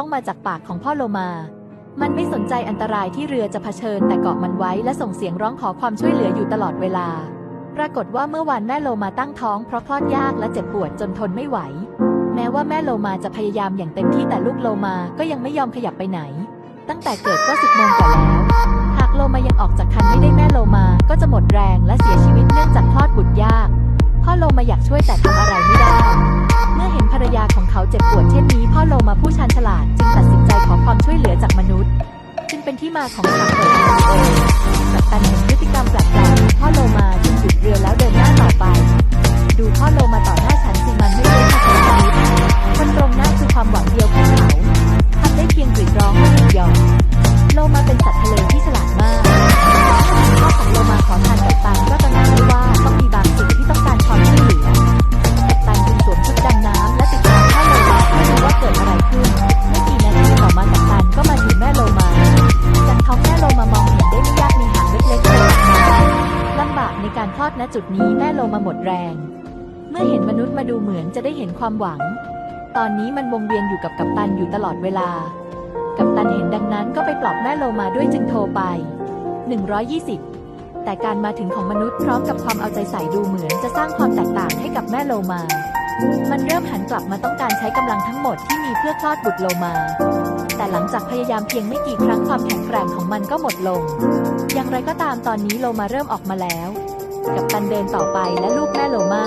ต้องมาจากปากของพ่อโลมา มันไม่สนใจอันตรายที่เรือจะเผชิญแต่เกาะมันไว้และส่งเสียงร้องขอความช่วยเหลืออยู่ตลอดเวลา ปรากฏว่าเมื่อวานแม่โลมาตั้งท้องเพราะคลอดยากและเจ็บปวดจนทนไม่ไหว แม้ว่าแม่โลมาจะพยายามอย่างเต็มที่แต่ลูกโลมาก็ยังไม่ยอมขยับไปไหน ตั้งแต่เกิดก็สิบโมงกว่าแล้ว หากโลมายังออกจากคันไม่ได้แม่โลมาก็จะหมดแรงและเสียชีวิตเนื่องจากคลอดบุตรยาก พ่อโลมาอยากช่วยแต่ทำอะไรไม่ได้ เมื่อเห็นภรรยาของเขาเจ็บปวดเช่นนี้พ่อโลมาผู้ชา เป็นที่มาของฉากเปิดตัวเองกับตันเห็นพฤติกรรมแปลกๆพ่อโลมาจึงหยุดเรือแล้วเดิน การคลอดณจุดนี้แม่โลมาหมดแรง เมื่อเห็นมนุษย์มาดูเหมือนจะได้เห็นความหวัง ตอนนี้มันวงเวียนอยู่กับกัปตันอยู่ตลอดเวลา กัปตันเห็นดังนั้นก็ไปปลอบแม่โลมาด้วยจึงโทรไป 120 แต่การมาถึงของมนุษย์พร้อมกับความเอาใจใส่ดูเหมือนจะสร้างความแตกต่างให้กับแม่โลมา มันเริ่มหันกลับมาต้องการใช้กำลังทั้งหมดที่มีเพื่อคลอดบุตรโลมาแต่หลังจากพยายามเพียงไม่กี่ครั้งความแข็งแกร่งของมันก็หมดลง อย่างไรก็ตามตอนนี้โลมาเริ่มออกมาแล้ว กับตันเดินต่อไปและลูกแม่โลมา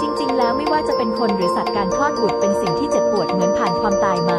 จริง ๆ แล้วไม่ว่าจะเป็นคนหรือสัตว์การคลอดบุตรเป็นสิ่งที่เจ็บปวดเหมือนผ่านความตายมา